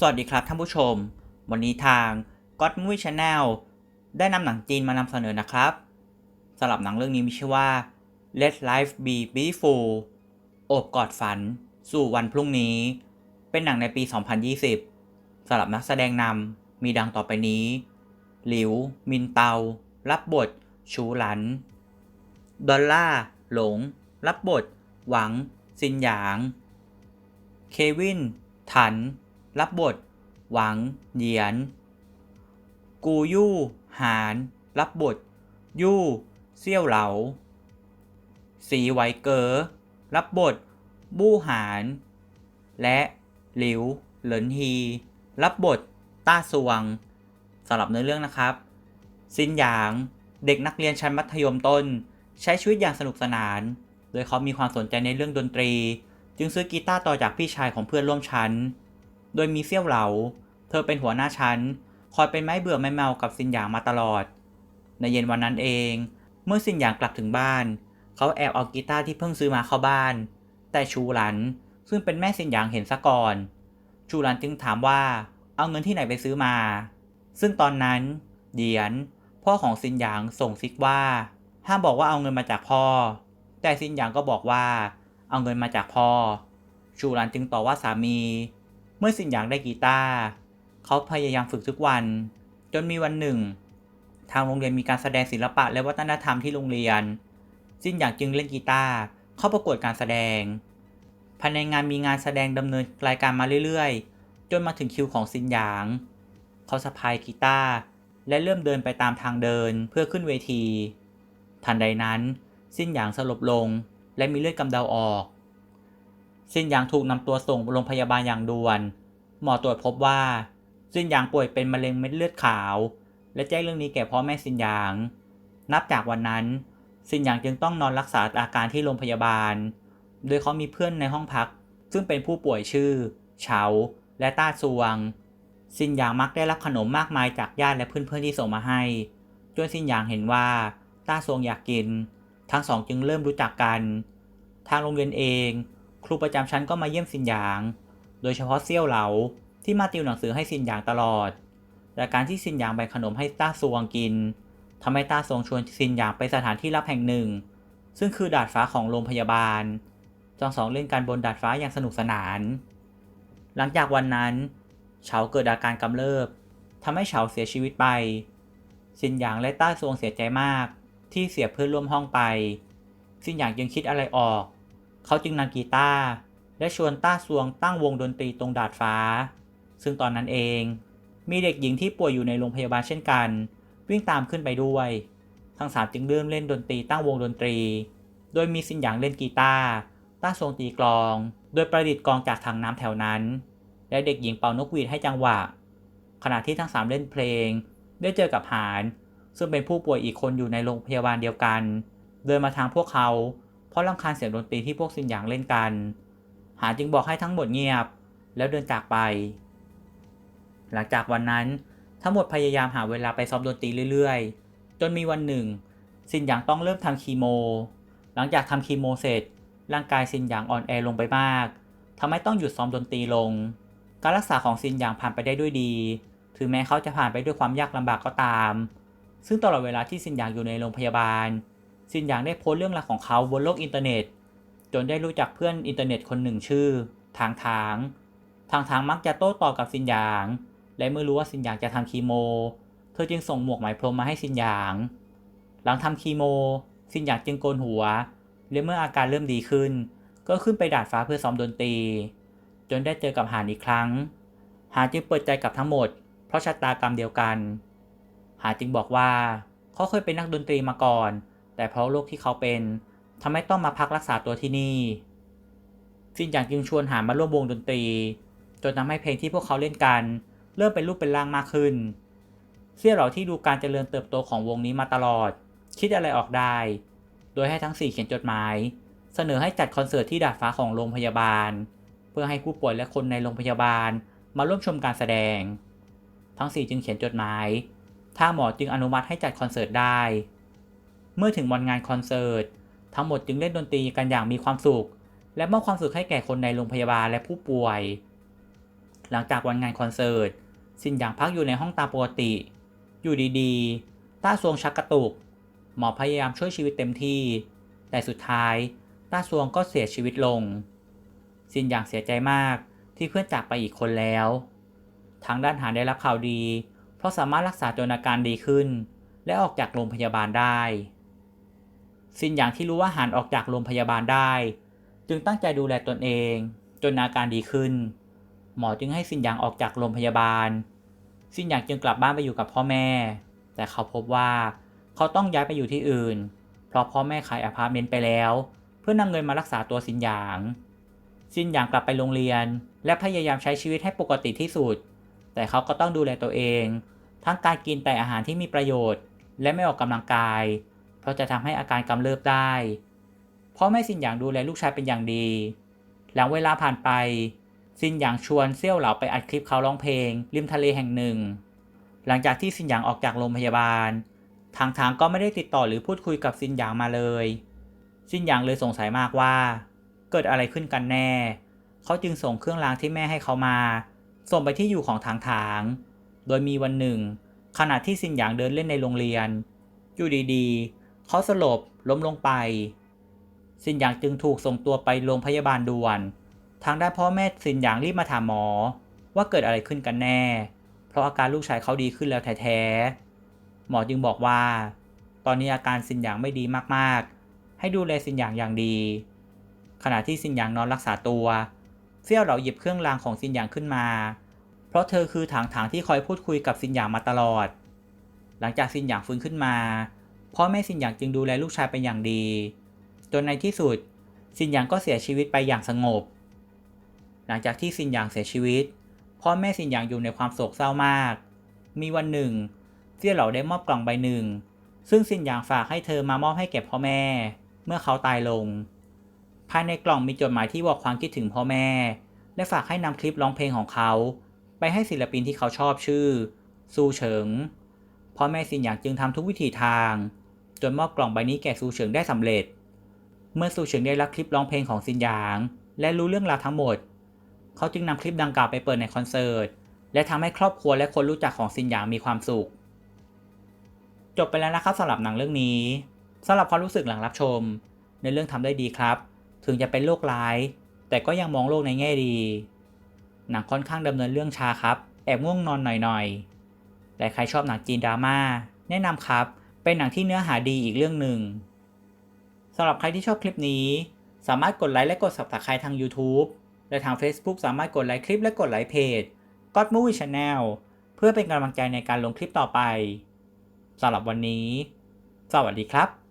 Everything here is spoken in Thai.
สวัสดีครับท่านผู้ชม วันนี้ทาง God Movie Channel ได้นำหนังจีนมานำเสนอนะครับสำหรับหนังเรื่องนี้มีชื่อว่า Let Life Be Beautiful โอบกอดฝัน สู่วันพรุ่งนี้ เป็นหนังในปี 2020สำหรับนักแสดงนำมีดังต่อไปนี้ หลิว มินเตา รับบท ชูหลัน ดอลล่า หลง รับบท หวัง ซินหยาง เควิน ถัน รับบท หวัง เหยียน กูยู่ หาน รับบท ยู่ เซี่ยวเหลา สีไหวเกอ๋อ รับบท บู้หาน และหลิว เหลินฮี รับบท ต้าสวงสำหรับเนื้อเรื่องนะครับ ซินหยาง เด็กนักเรียนชั้นมัธยมต้น ใช้ชีวิตอย่างสนุกสนาน โดยเขามีความสนใจในเรื่องดนตรี จึงซื้อกีตาร์ต่อจากพี่ชายของเพื่อนร่วมชั้น โดยมีเซี่ยวเหลา เธอเป็นหัวหน้าชั้น คอยเป็นไม้เบื่อไม่เมากับซินหยางมาตลอด ในเย็นวันนั้นเอง เมื่อซินหยางกลับถึงบ้าน เขาแอบเอากีตาร์ที่เพิ่งซื้อมาเข้าบ้าน แต่ชูหลันซึ่งเป็นแม่ซินหยางเห็นซะก่อน ชูหลันจึงถามว่าเอาเงินที่ไหนไปซื้อมา ซึ่งตอนนั้นเหยียน พ่อของซินหยางส่งซิกว่า ห้ามบอกว่าเอาเงินมาจากพ่อ แต่ซินหยางก็บอกว่า เอาเงินมาจากพ่อ ชูหลันจึงต่อว่าสามี เมื่อซินหยางได้กีตาร์เขาพยายามฝึกทุกวัน จนมีวันหนึ่ง ทางโรงเรียนมีการแสดงศิลปะและวัฒนธรรมที่โรงเรียนซินหยางจึงเล่นกีตาร์เข้าประกวดการแสดงภายในงานมีงานแสดงดำเนินรายการมาเรื่อยๆ จนมาถึงคิวของซินหยาง เขาสะพายกีตาร์และเริ่มเดินไปตามทางเดินเพื่อขึ้นเวที ทันใดนั้นซินหยางสลบลงและมีเลือดกำเดาออก ซินหยางถูกนำตัวส่งโรงพยาบาลอย่างด่วน หมอตรวจพบว่าซินหยางป่วยเป็นมะเร็งเม็ดเลือดขาว และแจ้งเรื่องนี้แก่พ่อแม่ซินหยาง นับจากวันนั้น ซินหยางจึงต้องนอนรักษาอาการที่โรงพยาบาล โดยเขามีเพื่อนในห้องพัก ซึ่งเป็นผู้ป่วยชื่อ เฉา และต้าซวง ซินหยางมักได้รับขนมมากมายจากญาติและเพื่อนๆที่ส่งมาให้ จนซินหยางเห็นว่าต้าซวงอยากกิน ทั้งสองจึงเริ่มรู้จักกัน ทางโรงเรียนเอง ครูประจำชั้นก็มาเยี่ยมซินหยาง โดยเฉพาะเซี่ยวเหลาที่มาติวหนังสือให้ซินหยางตลอด และการที่ซินหยางแบ่งขนมให้ต้าซวงกินทำให้ต้าซวงชวนซินหยางไปสถานที่ลับแห่งหนึ่ง ซึ่งคือดาดฟ้าของโรงพยาบาลทั้งสองเล่นกันบนดาดฟ้าอย่างสนุกสนาน หลังจากวันนั้น เฉาเกิดอาการกำเริบทำให้เฉาเสียชีวิตไป ซินหยางและต้าซวงเสียใจมาก ที่เสียเพื่อนร่วมห้องไป ซินหยางยังคิดอะไรออก เขาจึงนำกีตาร์และชวนต้าซวงตั้งวงดนตรีตรงดาดฟ้า ซึ่งตอนนั้นเอง มีเด็กหญิงที่ป่วยอยู่ในโรงพยาบาลเช่นกัน วิ่งตามขึ้นไปด้วย ทั้งสามจึงเริ่มเล่นดนตรีตั้งวงดนตรี โดยมีซินหยางเล่นกีตาร์ต้าซวงตีกลอง โดยประดิษฐ์กลองจากถังน้ำแถวนั้น และเด็กหญิงเป่านกหวีดให้จังหวะ ขณะที่ทั้งสามเล่นเพลง ได้เจอกับหานซึ่งเป็นผู้ป่วยอีกคนอยู่ในโรงพยาบาลเดียวกัน เดินมาทางพวกเขา ราะรำคาญเสียงดนตรีที่พวกซินหยางเล่นกัน หาจึงบอกให้ทั้งหมดเงียบ แล้วเดินจากไป หลังจากวันนั้นทั้งหมดพยายามหาเวลาไปซ้อมดนตรีเรื่อยๆ จนมีวันหนึ่ง ซินหยางต้องเริ่มทำคีโม หลังจากทำคีโมเสร็จ ร่างกายซินหยางอ่อนแอลงไปมากทำให้ต้องหยุดซ้อมดนตรีลง การรักษาของซินหยางผ่านไปได้ด้วยดี ถึงแม้เขาจะผ่านไปด้วยความยากลำบากก็ตาม ซึ่งตลอดเวลาที่ซินหยางอยู่ในโรงพยาบาล ซินหยางได้โพสต์เรื่องราวของเขาบนโลกอินเทอร์เน็ต จนได้รู้จักเพื่อนอินเทอร์เน็ตคนหนึ่งชื่อ ทางทาง ทางทางมักจะโต้ตอบกับซินหยาง และเมื่อรู้ว่าซินหยางจะทำคีโม เธอจึงส่งหมวกไหมพรมมาให้ซินหยาง หลังทำคีโม ซินหยางจึงโกนหัว และเมื่ออาการเริ่มดีขึ้น ก็ขึ้นไปดาดฟ้าเพื่อซ้อมดนตรี จนได้เจอกับหานอีกครั้ง หานจึงเปิดใจกับทั้งหมด เพราะชะตากรรมเดียวกัน หานจึงบอกว่าเขาเคยเป็นนักดนตรีมาก่อน แต่เพราะโรคที่เขาเป็นทำให้ต้องมาพักรักษาตัวที่นี่ซินหยางจึงชวนหามาร่วมวงดนตรี จนทำให้เพลงที่พวกเขาเล่นกัน เริ่มเป็นรูปเป็นร่างมากขึ้น เสี่ยเหล่าที่ดูการเจริญเติบโตของวงนี้มาตลอด คิดอะไรออกได้ โดยให้ทั้งสี่เขียนจดหมาย เสนอให้จัดคอนเสิร์ตที่ดาดฟ้าของโรงพยาบาล เพื่อให้ผู้ป่วยและคนในโรงพยาบาลมาร่วมชมการแสดง ทั้งสี่จึงเขียนจดหมายทางหมอจึงอนุมัติให้จัดคอนเสิร์ตได้ เมื่อถึงวันงานคอนเสิร์ตทั้งหมดจึงเล่นดนตรีกันอย่างมีความสุข และมอบความสุขให้แก่คนในโรงพยาบาลและผู้ป่วย หลังจากวันงานคอนเสิร์ตซินหยางพักอยู่ในห้องตามปกติ อยู่ดีๆ ต้าซวงชักกระตุก หมอพยายามช่วยชีวิตเต็มที่ แต่สุดท้าย ต้าซวงก็เสียชีวิตลงซินหยางเสียใจมากที่เพื่อนจากไปอีกคนแล้ว ทางด้านหานได้รับข่าวดี เพราะสามารถรักษาจนอาการดีขึ้น และออกจากโรงพยาบาลได้ ซินหยางที่รู้ว่าหานออกจากโรงพยาบาลได้ จึงตั้งใจดูแลตนเอง จนอาการดีขึ้น หมอจึงให้ซินหยางออกจากโรงพยาบาล ซินหยางจึงกลับบ้านไปอยู่กับพ่อแม่ แต่เขาพบว่าเขาต้องย้ายไปอยู่ที่อื่น เพราะพ่อแม่ขายอพาร์ตเมนต์ไปแล้ว เพื่อนำเงินมารักษาตัวซินหยาง ซินหยางกลับไปโรงเรียน และพยายามใช้ชีวิตให้ปกติที่สุด แต่เขาก็ต้องดูแลตัวเอง ทั้งการกินแต่อาหารที่มีประโยชน์ และไม่ออกกำลังกาย ราะจะทำให้อาการกำเริบได้ พ่อแม่ซินหยางดูแลลูกชายเป็นอย่างดี หลังเวลาผ่านไป ซินหยางชวนเซี่ยวเหลาไปอัดคลิปเขาร้องเพลง ริมทะเลแห่งหนึ่ง หลังจากที่ซินหยางออกจากโรงพยาบาล ทางทางก็ไม่ได้ติดต่อหรือพูดคุยกับซินหยางมาเลย ซินหยางเลยสงสัยมากว่า เกิดอะไรขึ้นกันแน่ เขาจึงส่งเครื่องรางที่แม่ให้เขามา ส่งไปที่อยู่ของทางทาง โดยมีวันหนึ่ง ขณะที่ซินหยางเดินเล่นในโรงเรียน อยู่ดีๆ เขาสลบล้มลงไปซินหยางจึงถูกส่งตัวไปโรงพยาบาลด่วน ทางด้านพ่อแม่ซินหยางรีบมาถามหมอ ว่าเกิดอะไรขึ้นกันแน่ เพราะอาการลูกชายเขาดีขึ้นแล้วแท้ๆหมอจึงบอกว่า ตอนนี้อาการซินหยางไม่ดีมากๆ ให้ดูแลซินหยางอย่างดี ขณะที่ซินหยางนอนรักษาตัวเซี่ยวเหลาหยิบเครื่องรางของซินหยางขึ้นมา เพราะเธอคือถางถางที่คอยพูดคุยกับซินหยางมาตลอด หลังจากซินหยางฟื้นขึ้นมา พ่อแม่ซินหยางจึงดูแลลูกชายเป็นอย่างดี จนในที่สุดซินหยางก็เสียชีวิตไปอย่างสงบ หลังจากที่ซินหยางเสียชีวิต พ่อแม่ซินหยางอยู่ในความโศกเศร้ามาก มีวันหนึ่งเซี่ยเหล่าได้มอบกล่องใบหนึ่ง ซึ่งซินหยางฝากให้เธอมามอบให้แก่พ่อแม่ เมื่อเขาตายลง ภายในกล่องมีจดหมายที่บอกความคิดถึงพ่อแม่ และฝากให้นำคลิปร้องเพลงของเขา ไปให้ศิลปินที่เขาชอบชื่อซูเฉิงพ่อแม่ซินหยางจึงทำทุกวิถีทาง จนมอบกล่องใบนี้แก่ซูเฉิงได้สำเร็จ เมื่อซูเฉิงได้รับคลิปร้องเพลงของซินหยาง และรู้เรื่องราวทั้งหมด เขาจึงนำคลิปดังกล่าวไปเปิดในคอนเสิร์ต และทำให้ครอบครัวและคนรู้จักของซินหยางมีความสุข จบไปแล้วนะครับสำหรับหนังเรื่องนี้สำหรับความรู้สึกหลังรับชม ในเรื่องทำได้ดีครับ ถึงจะเป็นโลกร้าย แต่ก็ยังมองโลกในแง่ดี หนังค่อนข้างดำเนินเรื่องช้าครับ แอบง่วงนอนหน่อยๆแต่ใครชอบหนังจีนดราม่าแนะนำครับ เป็นหนังที่เนื้อหาดีอีกเรื่องหนึ่งสำหรับใครที่ชอบคลิปนี้ สามารถกดไลค์และกด subscribe ทาง YouTube และทาง Facebook สามารถกดไลค์คลิปและกดไลค์เพจ God Movie Channel เพื่อเป็นกำลังใจในการลงคลิปต่อไปสำหรับวันนี้ สวัสดีครับ